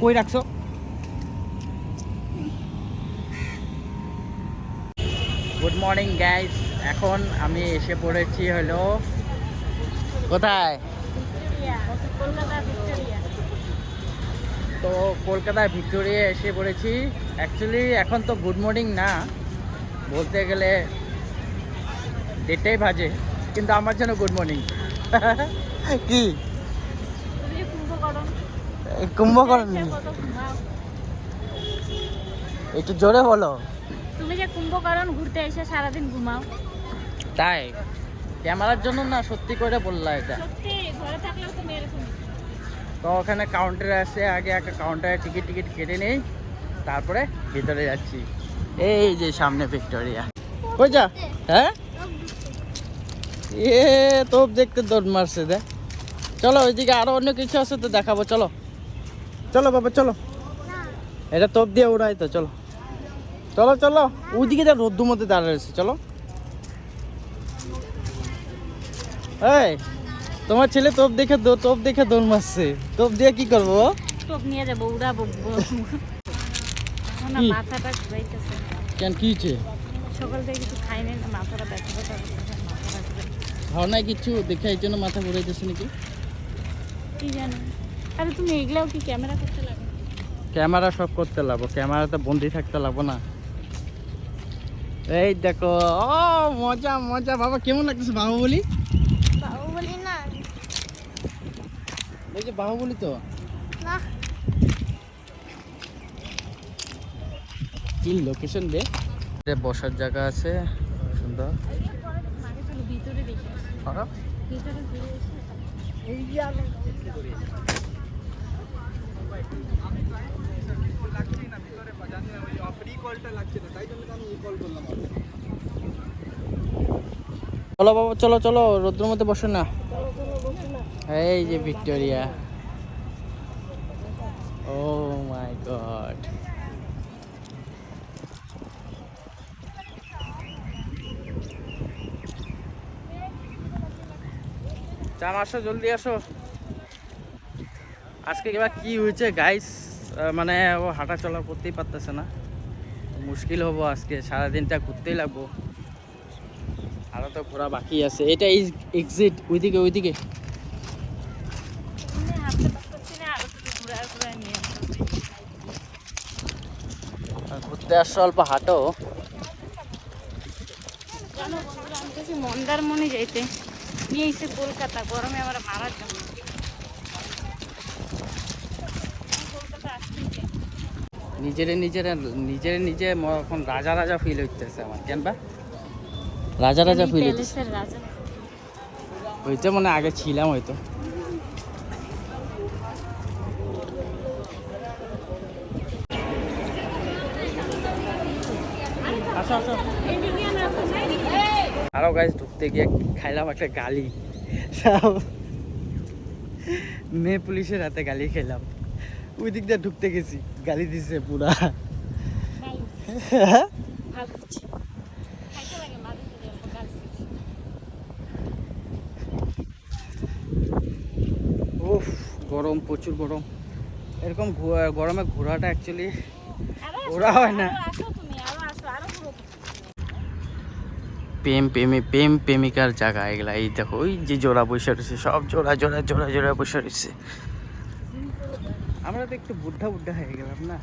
কই রাখছো? Good morning guys এখন আমি এসে পড়েছি হলো কোথায়? তো কলকাতায় ভিক্টোরিয়া এসে পড়েছি। অ্যাকচুয়ালি এখন তো গুড মর্নিং না। বলতে গেলে দেড়টাই বাজে কিন্তু আমার জন্য গুড মর্নিং কি? কুম্ভকর্ণ। একটু জোরে বলো। তুমি যে কুম্ভকরণ ঘুরতে এসে সারাদিন ঘুমাও। তাই? ক্যামেরার জন্য না সত্যি করে বললা এটা। সত্যি ঘরে থাকলেও তুমি এরকম। তো ওখানে কাউন্টারে আসে আগে একটা কাউন্টারে টিকিট টিকিট কেটে নেই। তারপরে ভিতরে যাচ্ছি। এই যে সামনে ভিক্টোরিয়া। কই যা। হ্যাঁ? এ তোপ দেখতে দৌড় মারছে দেখ। চলো ওইদিকে আরও অন্য কিছু আছে তো দেখাবো চলো। চলো বাবা চলো। এটা তোপ দিয়ে উড়াই তো চলো। চলো চলো। ওইদিকে যা রোদ্দুর মধ্যে দাঁড়িয়ে রয়েছে চলো। এই তোমার ছেলে তোপ দেখে দৌ- তোপ দেখে দৌড় মারছে। তোপ দিয়ে কি করব টপ নিয়ে যাব উড়াবো। মাথাটা ঘুরাইতেছে। কেন কি সকাল থেকে কিছু মাথাটা ব্যথা ব্যথা। ধারণায় কিছু দেখে এই জন্য মাথা ঘুরাইতেছে নাকি? কি জানি। আরে তুমি এগুলাও কি ক্যামেরা করতে লাগে? ক্যামেরা সব করতে লাগবো ক্যামেরাতে বন্দি থাকতে লাগবো না। এই দেখো ও মজা মজা বাবা কেমন লাগতেছে বাহুবলি? বলি না। এই যে বাহুবলি তো। না। কি লোকেশন বে বসার জায়গা আছে সুন্দর। ভিতরে দেখে। ভিতরে ঘুরে এসে। চলো বাবা, চলো চলো, রোদ্রের মধ্যে বসো না। এই যে ভিক্টোরিয়া। ও মাই গড। চাম আসো, জলদি আসো। আজকে এবার কি হয়েছে গাইস মানে ও হাঁটা চলা করতেই পারতেছে না। মুশকিল হব আজকে সারাদিনটা ঘুরতেই লাগবো। আরও তো ঘোরা বাকি আছে। এটা এক্সিট ওইদিকে ওইদিকে। ঘুরতে আসছো অল্প হাঁটো। মন্দারমণি যাইতে। নিয়ে এসে কলকাতা গরমে আমার মারার জন্য আমি কলকাতা আসতেই চাই। নিজেরে নিজেরে নিজেরে নিজে এখন রাজা রাজা ফিল হইতেছে আমার কেন বা? রাজা রাজা ফিল হইতেছে। হইতে মনে আগে ছিলাম হয়তো। আরও গাছ ঢুকতে গিয়ে খাইলাম একটা গালি। মেয়ে পুলিশের হাতে গালি খেলাম। ওই দিক দিয়ে ঢুকতে গেছি গালি দিছে পুরা। উফ, গরম, প্রচুর গরম এরকম গরমে ঘোরাটা অ্যাকচুয়ালি ঘোরা হয় না। প্রেম, প্রেমী, প্রেম, প্রেমিকার জায়গা এগুলা এই দেখো, ওই যে জোড়া বসে রয়েছে, সব জোড়া জোড়া জোড়া জোড়া বসে রয়েছে আমরা তো একটু বুদ্ধা বুদ্ধা হয়ে গেলাম না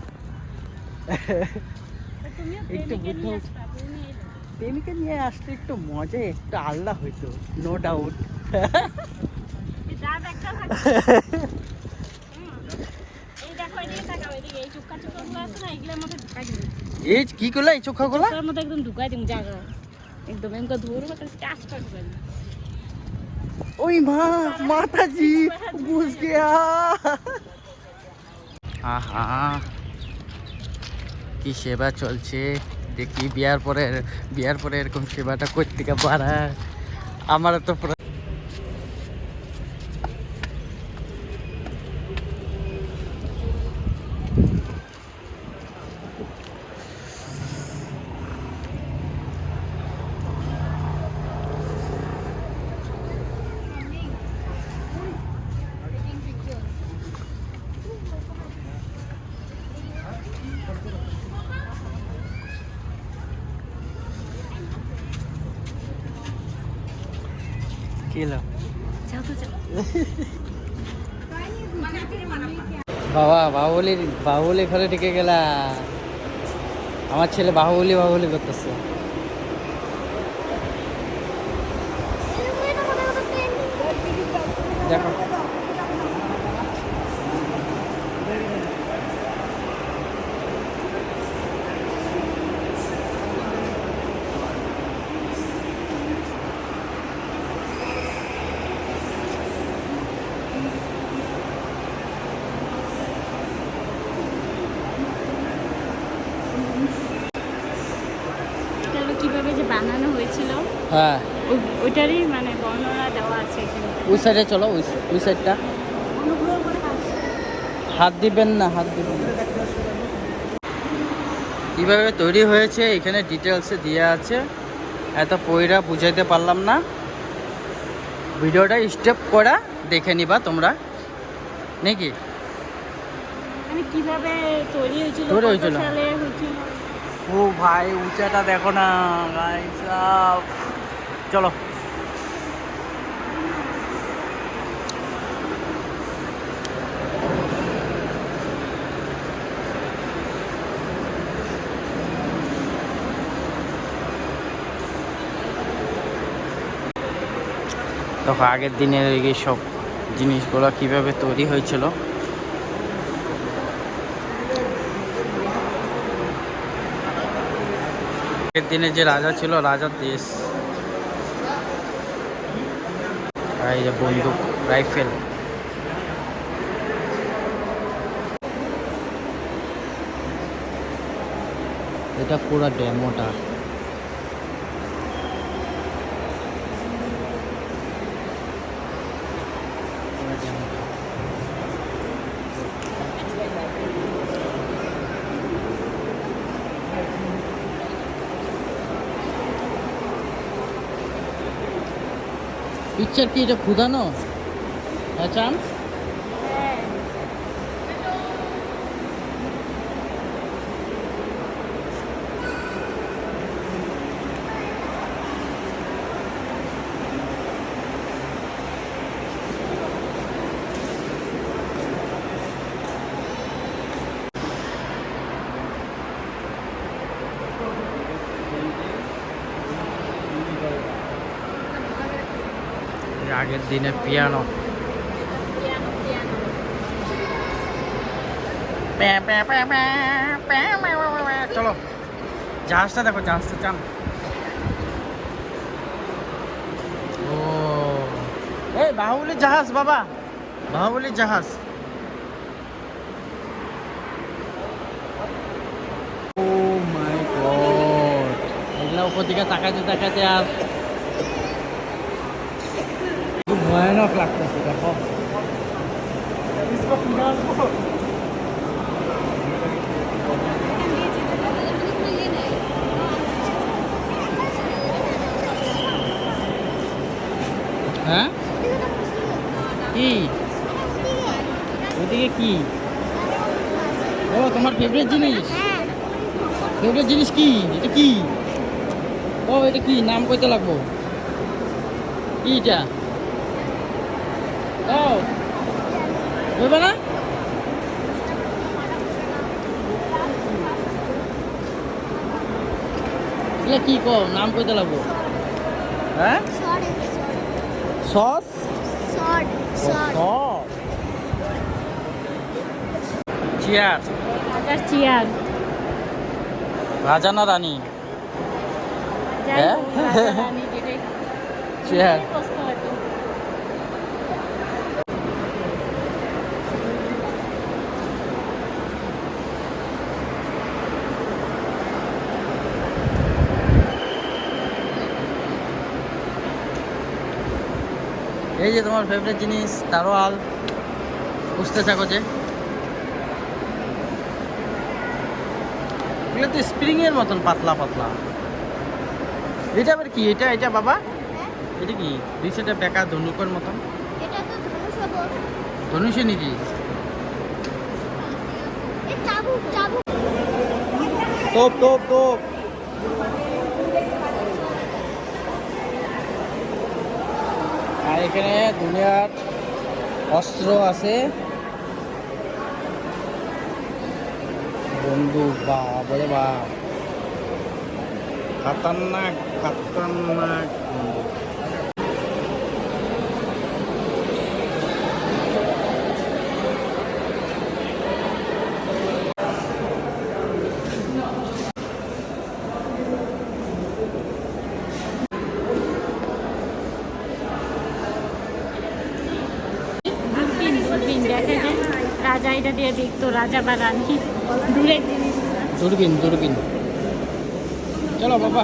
একটু বুদ্ধ তুমি নিয়ে। আসতে একটু মজা একটু আল্লাহ হইতো নো ডাউট এই। হুম। এই কি করলা এই চোখা মধ্যে একদম ঢুকাই দিবি, জাগা। একদম এমকা ধরবো, তাহলে টাচ করে ওই মা মাতাজি বুঝ গিয়া আহা। কি সেবা চলছে? দেখি বিয়ার পরে বিয়ার পরে এরকম সেবাটা করতে পারা আমার তো বাবা বাহুবলির বাহুবলি ঘরে ঢেকে গেলা। আমার ছেলে বাহুবলি বাহুবলি করতেছে দেখো এটা হলো কীভাবে যে বানানো হয়েছিল হ্যাঁ। ওইটারই মানে বর্ণনা দেওয়া আছে ওই সাইডে চলো ওই ওই সাইডটা হাত দিবেন না হাত দিবেন কীভাবে তৈরি হয়েছে এখানে ডিটেলসে দেওয়া আছে। এত পয়রা বুঝাইতে পারলাম না। ভিডিওটা স্টেপ করা দেখে নিবা তোমরা। নাকি? মানে কীভাবে তৈরি হয়েছিল ও ভাই উঁচাটা দেখো না চলো। তখন আগের দিনের এই সব জিনিসগুলো কীভাবে তৈরি হয়েছিল। আগের দিনে যে রাজা ছিল রাজার দেশ। আর এই যে বন্দুক রাইফেল। এটা পুরো ডেমোটা। পিকচার কি এটা খুদানো হ্যাঁ আগের দিনে পিয়ানো। চলো। জাহাজটা দেখো জাহাজটা চান ও। এই বাহুবলীর জাহাজ বাবা। বাহুবলীর জাহাজ। ও মাই গড এগুলা উপর দিকে তাকাতে তাকাতে আর খুব ভয়ানক লাগতেছে দেখো হ্যাঁ কি ওদিকে কি ও তোমার ফেভারিট জিনিস ফেভারিট জিনিস কি এটা কি ও এটা কি নাম কইতে লাগবো কি এটা ও না? এগুলা কি কো নাম কইতে লাগবো। হ্যাঁ? সস? চেয়ার রাজার চেয়ার রাজা না রানী? হ্যাঁ? চেয়ার এই যে তোমার ফেভারিট জিনিস তারোয়াল বুঝতে থাকো যে এগুলো তো স্প্রিং এর মতন পাতলা পাতলা। এটা আবার কি? এটা এটা বাবা? এটা কি? দুই সেটা বেকা ধনুকের মতন? এটা তো ধনুষ নাকি তোপ তোপ তোপ। এখানে দুনিয়ার অস্ত্র আছে। বন্ধু বা বলে বা। খাতারনাক খাতারনাক বন্দুক দূরবীন দূরবীন দেখা যায় রাজা এটা দিয়ে দেখতো, রাজা বা রানী। দূরের জিনিস দূরবীন দূরবীন। চলো বাবা।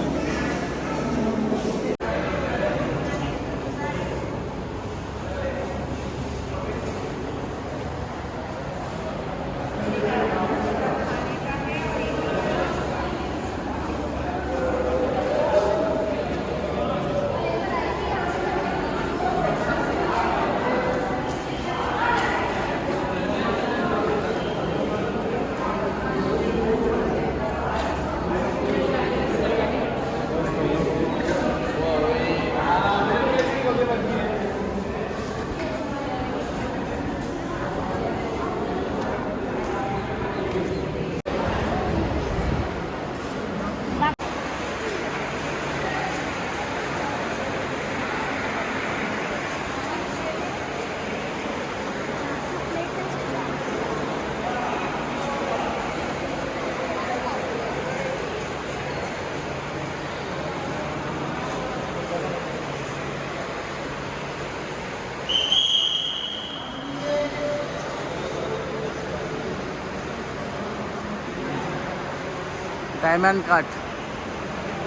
Diamond cut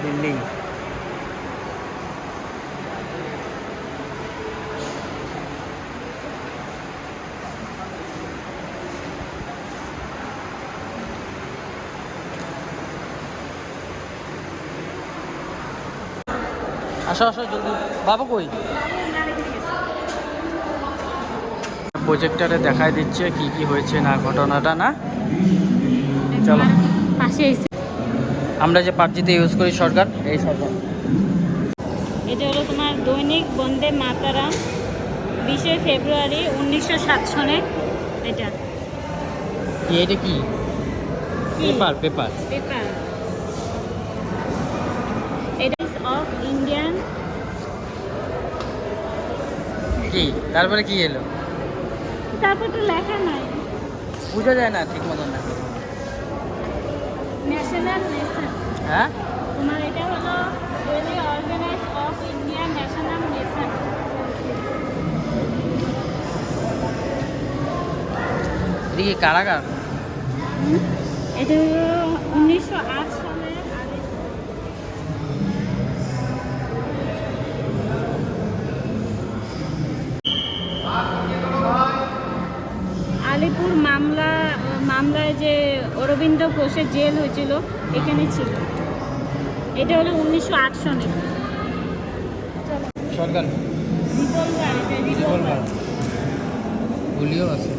building. আসো আসো জলদি। বাবা কই? প্রজেক্টরে দেখাই দিচ্ছে কি কি হয়েছে না ঘটনাটা না? চলো। আমরা যে পাবজিতে ইউজ করি সরকার এই সরকার। এটা হলো তোমার দৈনিক বন্দে মাতারাম বিশে ফেব্রুয়ারি উনিশশো সাত সনে। এটা। কি এটা কি? Paper paper. পেপার। এটা অফ ইন্ডিয়ান কি তারপরে কি এলো? তারপর তো লেখা নাই। বোঝা যায় না ঠিক মতন না ন্যাশনাল নেশন হ্যাঁ? তোমার এটা হলো daily organise of Indian national nation এটা কি কারাগার? এটা উনিশশো আট আলিপুর মামলা মামলায় যে অরবিন্দ ঘোষের জেল হয়েছিল এখানে ছিল। এটা হলো উনিশশো আট সনে। সরকার? আছে।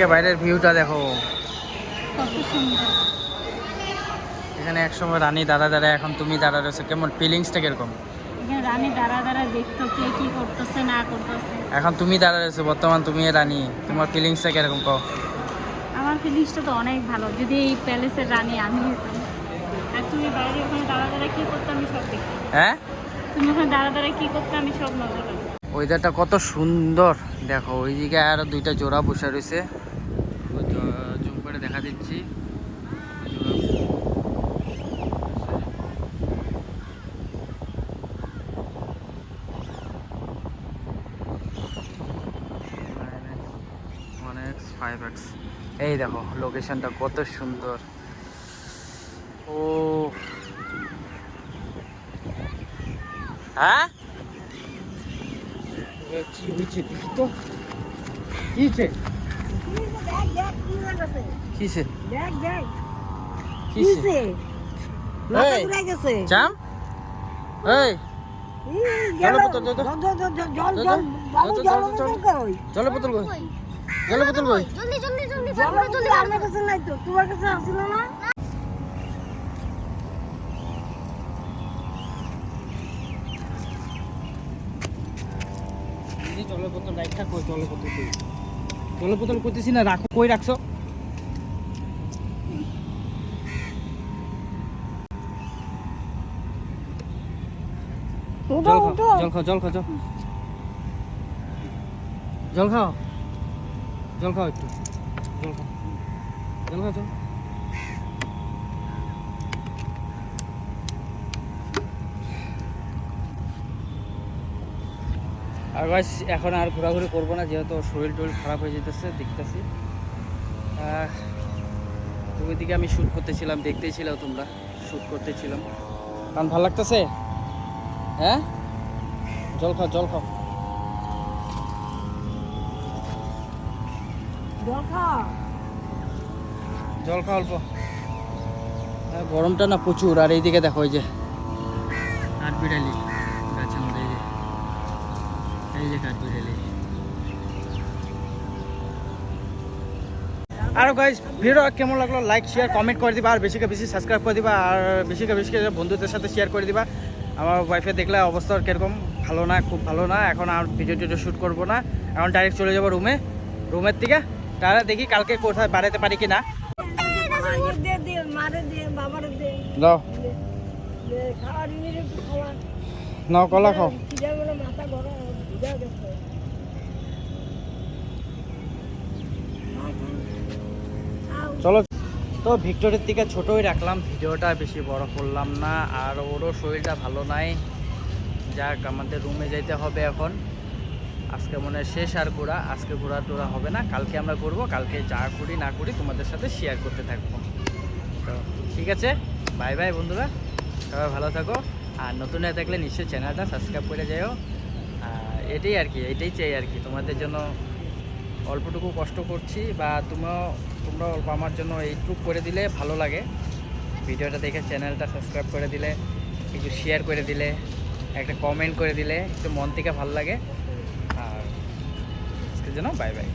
থেকে বাইরের ভিউটা দেখো। কত সুন্দর। এখানে একসময় রানী দাদা দাদা এখন তুমি দাদা রয়েছে কেমন ফিলিংসটা কীরকম? রানী দাঁড়া দাঁড়া দেখতো কে কি করতেছে না করতেছে। এখন তুমি দাদা রয়েছে বর্তমান তুমি রানী তোমার ফিলিংসটা কীরকম কও? আমার ফিলিংসটা তো অনেক ভালো যদি এই প্যালেসের রানী আমি হতাম। আর তুমি বাইরে ওখানে দাঁড়া দাঁড়া কি করতে আমি সব দেখি হ্যাঁ? তুমি ওখানে দাঁড়া দাঁড়া কি করতে আমি সব নজর ওয়েদারটা কত সুন্দর। দেখো ওই দিকে আরও দুইটা জোড়া বসে রয়েছে। করে দেখা দিচ্ছি ফাইভ এক্স এই দেখো লোকেশনটা কত সুন্দর। ও। হ্যাঁ? তো। কি কিসে? কিসে? এই জাম? এই। জলের বোতল দে তো। জলের বোতল কই? জলের বোতল কই? জলদি জলদি জলদি তারপরে জলদি বার করো। দিদি জলের বোতল রাখা কই জলের বোতল কই জলের বোতল করতেছি না রাখো কই রাখছো? জল খাও জল খাও জল খাও জল খাও জল খাও একটু জল খাও। জল খাও জল। আর গাইস এখন আর ঘোরাঘুরি করব না যেহেতু শরীর টরীর খারাপ হয়ে যেতেছে দেখতেছি। ওইদিকে আমি শ্যুট করতেছিলাম দেখতেই ছিল তোমরা শ্যুট করতেছিলাম। কারণ ভালো লাগতেছে? হ্যাঁ? জল খাও জল খাও। জল খাও। অল্প। হ্যাঁ, গরমটা না প্রচুর আর এইদিকে দেখো ওই যে কাঠবিড়ালি গাছের মধ্যে এই যে এই যে কাঠবিড়ালি আর গাইজ ভিডিও কেমন লাগল? লাইক শেয়ার কমেন্ট করে দিবা আর বেশিকে বেশি সাবস্ক্রাইব করে দিবা আর বেশিকে বেশি বন্ধুদের সাথে শেয়ার করে দিবা। আমার ওয়াইফে দেখলে অবস্থা কীরকম? ভালো না খুব ভালো না এখন আর ভিডিও টিডিও শ্যুট করব না। এখন ডাইরেক্ট চলে যাব রুমে রুমের থেকে তাহলে দেখি কালকে কোথায় বাড়াতে পারি কি না নাও কলা খাও। চলো, তো ভিক্টোরের দিকে ছোটই রাখলাম, ভিডিওটা বেশি বড় করলাম না, আর ওরও শরীরটা ভালো নাই। যাক, আমাদের রুমে যেতে হবে এখন। আজকে মনে শেষ আর ঘোরা, আজকে ঘোরা টোরা হবে না, কালকে আমরা ঘুরবো কালকে যা করি না করি তোমাদের সাথে শেয়ার করতে থাকব। তো ঠিক আছে বাই বাই বন্ধুরা, সবাই ভালো থাকো, আর নতুন হয়ে থাকলে নিশ্চয়ই চ্যানেলটা সাবস্ক্রাইব করে যাও এটাই আর কি, এটাই চাই আর কি। তোমাদের জন্য অল্পটুকু কষ্ট করছি বা তুমিও তোমরা অল্প আমার জন্য এইটুকু করে দিলে ভালো লাগে। ভিডিওটা দেখে চ্যানেলটা সাবস্ক্রাইব করে দিলে কিছু শেয়ার করে দিলে, একটা কমেন্ট করে দিলে, একটু মন থেকে ভালো লাগে। আর আজকের জন্য বাই বাই